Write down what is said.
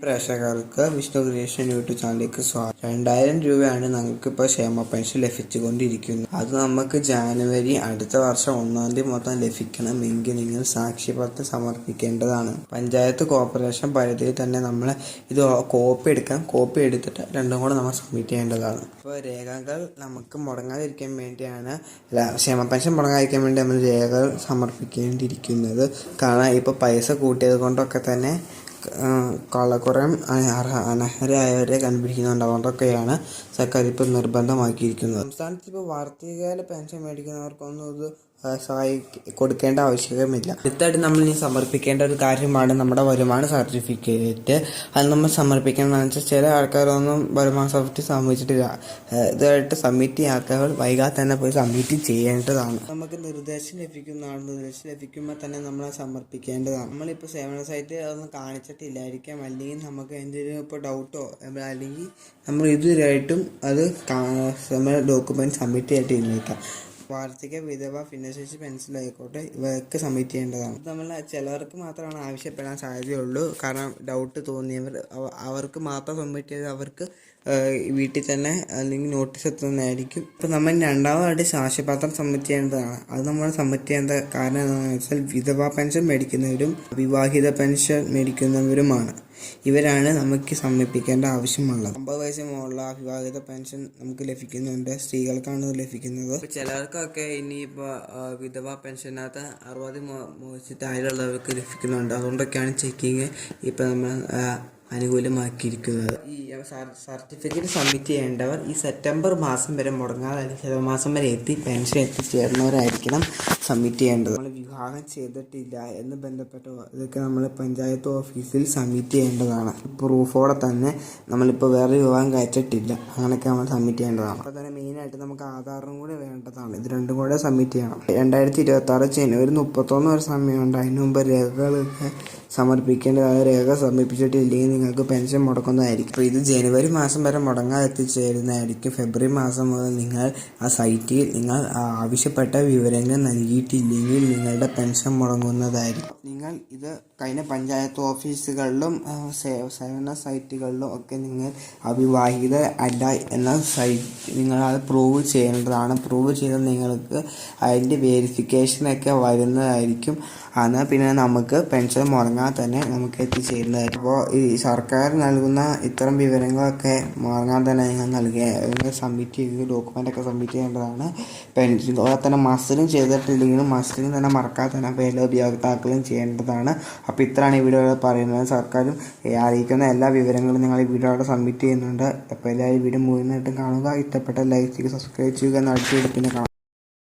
പ്രേക്ഷകർക്ക് Vishnu creation YouTube ചാനലിലേക്ക് സ്വാഗതം. രണ്ടായിരം രൂപയാണ് നമുക്കിപ്പോൾ ക്ഷേമ പെൻഷൻ ലഭിച്ചുകൊണ്ടിരിക്കുന്നത്. അത് നമുക്ക് ജാനുവരി അടുത്ത വർഷം ഒന്നാം തീയതി മൊത്തം ലഭിക്കണമെങ്കിൽ നിങ്ങൾ സാക്ഷ്യപത്രം സമർപ്പിക്കേണ്ടതാണ്. പഞ്ചായത്ത് കോർപ്പറേഷൻ പരിധിയിൽ തന്നെ നമ്മൾ ഇത് കോപ്പി എടുക്കാം. കോപ്പി എടുത്തിട്ട് രണ്ടും കൂടെ നമ്മൾ സബ്മിറ്റ് ചെയ്യേണ്ടതാണ്. ഇപ്പോൾ രേഖകൾ നമുക്ക് മുടങ്ങാതിരിക്കാൻ വേണ്ടിയാണ് ക്ഷേമ പെൻഷൻ മുടങ്ങാതിരിക്കാൻ വേണ്ടി നമ്മൾ രേഖകൾ സമർപ്പിക്കേണ്ടിയിരിക്കുന്നത്. കാരണം ഇപ്പോൾ പൈസ കൂട്ടിയത് കൊണ്ടൊക്കെ തന്നെ കള്ളക്കുറം അനർഹരായവരെ കണ്ടുപിടിക്കുന്നുണ്ട് അതുകൊണ്ടൊക്കെയാണ് സർക്കാർ ഇപ്പോൾ നിർബന്ധമാക്കിയിരിക്കുന്നത്. സംസ്ഥാനത്ത് ഇപ്പോൾ വാർഷികകാല പെൻഷൻ മേടിക്കുന്നവർക്കൊന്നും ഇത് സഹായി കൊടുക്കേണ്ട ആവശ്യമില്ല. അടുത്തായിട്ട് നമ്മൾ ഇനി സമർപ്പിക്കേണ്ട ഒരു കാര്യമാണ് നമ്മുടെ വരുമാന സർട്ടിഫിക്കറ്റ്. അത് നമ്മൾ സമർപ്പിക്കണമെന്ന് വെച്ചാൽ ചില ആൾക്കാരൊന്നും വരുമാന സർട്ടിഫിക്കറ്റ് സമ്മതിച്ചിട്ടില്ല ഇതായിട്ട് സബ്മിറ്റ് ചെയ്യാത്തവർ വൈകാതെ തന്നെ പോയി സബ്മിറ്റ് ചെയ്യേണ്ടതാണ്. നമുക്ക് നിർദ്ദേശം ലഭിക്കുന്നതാണ്. നിർദ്ദേശം ലഭിക്കുമ്പോൾ തന്നെ നമ്മൾ സമർപ്പിക്കേണ്ടതാണ്. നമ്മളിപ്പോൾ സേവന സൈറ്റ് അതൊന്നും കാണിച്ചിട്ടില്ലായിരിക്കാം. അല്ലെങ്കിൽ നമുക്ക് എന്തെങ്കിലും ഇപ്പോൾ ഡൗട്ടോ അല്ലെങ്കിൽ നമ്മൾ ഇതുവരെയായിട്ടും അത് നമ്മൾ ഡോക്യുമെന്റ് സബ്മിറ്റ് ചെയ്തിട്ടില്ലേക്കാം വാർഷിക വിധവ ഭിന്നശേഷി പെൻഷൻ ആയിക്കോട്ടെ ഇവയൊക്കെ സബ്മിറ്റ് ചെയ്യേണ്ടതാണ്. നമ്മൾ ചിലവർക്ക് മാത്രമാണ് ആവശ്യപ്പെടാൻ സാധ്യതയുള്ളൂ. കാരണം ഡൗട്ട് തോന്നിയവർ അവർക്ക് മാത്രം സബ്മിറ്റ് ചെയ്ത് അവർക്ക് വീട്ടിൽ തന്നെ അല്ലെങ്കിൽ നോട്ടീസ് എത്തുന്നതായിരിക്കും. ഇപ്പം നമ്മൾ രണ്ടാമതായിട്ട് സാക്ഷ്യപത്രം സബ്മിറ്റ് ചെയ്യേണ്ടതാണ്. അത് നമ്മൾ സബ്മിറ്റ് ചെയ്യേണ്ട കാരണം എന്താണെന്ന് വെച്ചാൽ വിധവ പെൻഷൻ മേടിക്കുന്നവരും വിവാഹിത പെൻഷൻ മേടിക്കുന്നവരുമാണ്. ഇവരാണ് നമുക്ക് സമർപ്പിക്കേണ്ട ആവശ്യമുള്ളത്. അമ്പത് വയസ്സിന് മുകളിലുള്ള അവിവാഹിത പെൻഷൻ നമുക്ക് ലഭിക്കുന്നുണ്ട്. സ്ത്രീകൾക്കാണ് ലഭിക്കുന്നത്. ചിലർക്കൊക്കെ ഇനിയിപ്പോൾ വിധവ പെൻഷനകത്ത് അറുപത് താഴെയുള്ളവർക്ക് ലഭിക്കുന്നുണ്ട്. അതുകൊണ്ടൊക്കെയാണ് ചെക്കിങ് ഇപ്പം നമ്മൾ അനുകൂലമാക്കിയിരിക്കുന്നത്. ഈ സർട്ടിഫിക്കറ്റ് സബ്മിറ്റ് ചെയ്യേണ്ടവർ ഈ സെപ്റ്റംബർ മാസം വരെ മുടങ്ങാതെ അല്ലെങ്കിൽ മാസം വരെ എത്തി പെൻഷൻ എത്തിച്ചേർന്നവരായിരിക്കണം സബ്മിറ്റ് ചെയ്യേണ്ടത്. നമ്മൾ വിവാഹം ചെയ്തിട്ടില്ല എന്ന് ബന്ധപ്പെട്ട ഇതൊക്കെ നമ്മൾ പഞ്ചായത്ത് ഓഫീസിൽ സബ്മിറ്റ് ചെയ്യേണ്ടതാണ്. പ്രൂഫോടെ തന്നെ നമ്മളിപ്പോൾ വേറെ വിവാഹം കഴിച്ചിട്ടില്ല. അങ്ങനെയൊക്കെ നമ്മൾ സബ്മിറ്റ് ചെയ്യേണ്ടതാണ്. അപ്പോൾ തന്നെ മെയിനായിട്ട് നമുക്ക് ആധാറും കൂടെ വേണ്ടതാണ്. ഇത് രണ്ടും കൂടെ സബ്മിറ്റ് ചെയ്യണം. രണ്ടായിരത്തി ഇരുപത്തി ആറ് ജനുവരി മുപ്പത്തൊന്ന് വരെ സമയമുണ്ട്. അതിന് മുമ്പ് രേഖകളൊക്കെ സമർപ്പിക്കേണ്ടത്. രേഖ സമർപ്പിച്ചിട്ടില്ലെങ്കിൽ നിങ്ങൾക്ക് പെൻഷൻ മുടക്കുന്നതായിരിക്കും. അപ്പോൾ ഇത് ജനുവരി മാസം വരെ മുടങ്ങാതെ എത്തിച്ചേരുന്നതായിരിക്കും ഫെബ്രുവരി മാസം മുതൽ നിങ്ങൾ ആ സൈറ്റിൽ നിങ്ങൾ ആവശ്യപ്പെട്ട വിവരങ്ങൾ നൽകിയിട്ടില്ലെങ്കിൽ നിങ്ങളുടെ പെൻഷൻ മുടങ്ങുന്നതായിരിക്കും. നിങ്ങൾ ഇത് കഴിഞ്ഞ പഞ്ചായത്ത് ഓഫീസുകളിലും സേവന സൈറ്റുകളിലും ഒക്കെ നിങ്ങൾ അവിവാഹിത അല്ല എന്ന സൈറ്റ് നിങ്ങൾ അത് പ്രൂവ് ചെയ്യേണ്ടതാണ്. പ്രൂവ് ചെയ്ത് നിങ്ങൾക്ക് അതിന്റെ വെരിഫിക്കേഷനൊക്കെ വരുന്നതായിരിക്കും. എന്നാൽ പിന്നെ നമുക്ക് പെൻഷൻ മുടങ്ങാതെ തന്നെ നമുക്ക് എത്തിച്ചേരുന്നതായിരിക്കും. അപ്പോൾ ഈ സർക്കാർ നൽകുന്ന ഇത്തരം വിവരങ്ങളൊക്കെ തന്നെ അല്ലെങ്കിൽ നൽകുക സബ്മിറ്റ് ചെയ്ത് ഡോക്യുമെന്റ് ഒക്കെ സബ്മിറ്റ് ചെയ്യേണ്ടതാണ്. പെൻഷൻ അതുപോലെ തന്നെ മസ്റ്ററിങ് ചെയ്തിട്ടില്ലെങ്കിലും മസ്റ്ററിങ് തന്നെ മറക്കാതെ തന്നെ അപ്പോൾ ഉപയോക്താക്കളും ചെയ്യേണ്ടതാണ്. അപ്പോൾ ഇത്രയാണ് ഈ വീഡിയോയിൽ പറയുന്നത്. സർക്കാരും അറിയിക്കുന്ന എല്ലാ വിവരങ്ങളും നിങ്ങൾ ഈ വീഡിയോയുടെ സബ്മിറ്റ് ചെയ്യുന്നുണ്ട്. അപ്പോൾ എല്ലാവരും വീഡിയോ മുഴുവനായിട്ടും കാണുക. ഇഷ്ടപ്പെട്ട ലൈക്ക് ചെയ്യുക സബ്സ്ക്രൈബ് ചെയ്യുക എന്ന് അടിച്ചു പിന്നെ കാണാം